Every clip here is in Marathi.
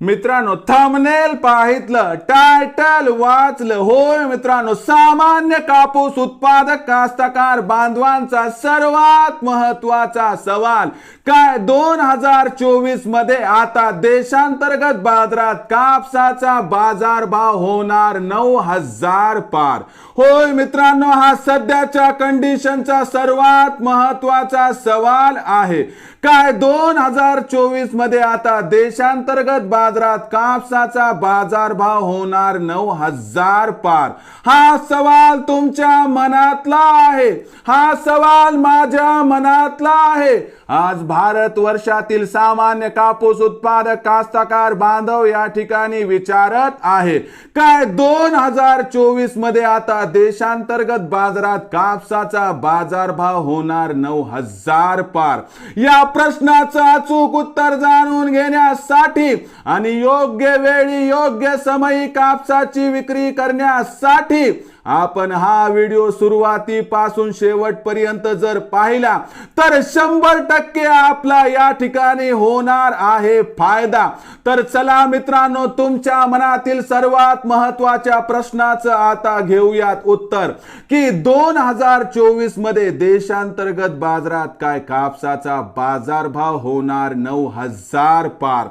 मित्रांनो थंबनेल पाहितलं टायटल वाचलं. होय मित्रांनो सामान्य कापूस उत्पादक कास्तकार बांधवांचा सर्वात महत्त्वाचा सवाल काय दोन हजार चोवीसमध्ये आता देशांतर्गत बाजारात कापसाचा बाजारभाव होणार नऊ हजार पार. होय मित्रांनो हा सध्याच्या कंडिशनचा सर्वात महत्त्वाचा सवाल आहे. काय दोन हजार चोवीसमध्ये आता देशांतर्गत बाजारात कापसाचा बाजारभाव होणार नऊ हजार पार. हा सवाल तुमच्या मनातला आहे. हा सवाल माझ्या मनातला आहे. आज भारत वर्षातील सामान्य कापूस उत्पादक कास्तकार बांधव या ठिकाणी विचारत आहे. काय दोन हजार चोवीसमध्ये आता देशांतर्गत बाजारात कापसाचा बाजारभाव होणार नऊ हजार पार? या प्रश्नाचं अचूक उत्तर जाणून घेण्यासाठी आणि योग्य वेळी योग्य समयी कापसाची विक्री करण्यासाठी आपण हा व्हिडिओ सुरुवातीपासून शेवटपर्यंत जर पाहिला तर शंभर टक्के आपला या ठिकाणी होणार आहे फायदा. तर चला मित्रांनो तुमच्या मनातील सर्वात महत्त्वाच्या प्रश्नाचं आता घेऊयात उत्तर. की दोन हजार चोवीसमध्ये देशांतर्गत बाजारात काय कापसाचा बाजारभाव होणार नऊ हजार पार?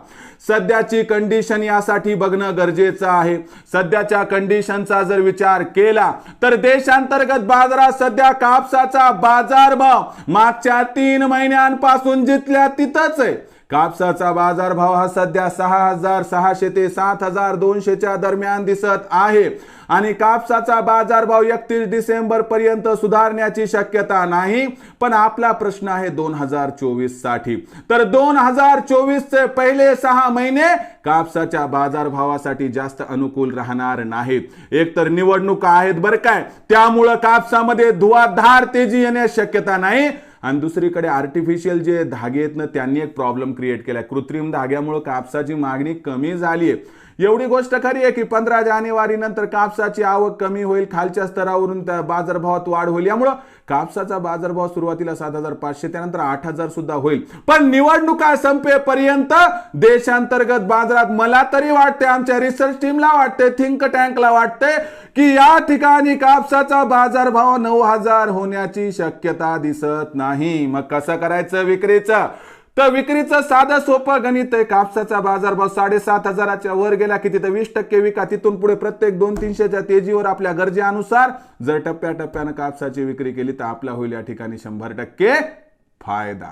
सध्याची कंडिशन यासाठी बघणं गरजेचं आहे. सध्याच्या कंडिशनचा जर विचार केला तर देशांतर्गत बाजारात सध्या कापसाचा बाजारभाव मागच्या तीन महिन्यांपासून जिथल्या तिथंच आहे. कापसाचा बाजारभाव हा सध्या सहा हजार सहाशे ते सात हजार दोनशेच्या दरम्यान दिसत आहे. आणि कापसाचा बाजारभाव एकतीस डिसेंबर पर्यंत सुधारण्याची शक्यता नाही पण आपला प्रश्न आहे दोन हजार चोवीससाठी तर दोन हजार चोवीसचे पहिले सहा महिने कापसाच्या बाजारभावासाठी जास्त अनुकूल राहणार नाहीत. एकतर निवडणुका आहेत बरं काय त्यामुळं कापसामध्ये धुवाधार तेजी येण्यास शक्यता नाही आणि दुसरीकडे आर्टिफिशियल जे धागे आहेत ना त्यांनी एक प्रॉब्लेम क्रिएट केलाय. कृत्रिम धाग्यामुळे कापसाची मागणी कमी झाली आहे एवढी गोष्ट खरी आहे की पंधरा जानेवारी नंतर कापसाची आवक कमी होईल खालच्या स्तरावरून त्या बाजारभावात वाढ होईल. यामुळं कापसाचा बाजारभाव सुरुवातीला सात हजार पाचशे त्यानंतर आठ हजार सुद्धा होईल. पण निवडणुका संपेपर्यंत देशांतर्गत बाजारात मला तरी वाटते आमच्या रिसर्च टीमला वाटते थिंक टँकला वाटते की या ठिकाणी कापसाचा बाजारभाव नऊ हजार होण्याची शक्यता दिसत नाही. नाही. मग कसं करायचं विक्रीचं? तर विक्रीचं साधं सोपं गणित आहे. कापसाचा बाजारभाव साडेसात हजाराच्या वर गेला. की तिथं वीस टक्के विका. तिथून पुढे प्रत्येक दोन तीनशेच्या तेजीवर आपल्या गरजेनुसार जर टप्प्याटप्प्यानं कापसाची विक्री केली तर आपला होईल या ठिकाणी शंभर टक्के फायदा.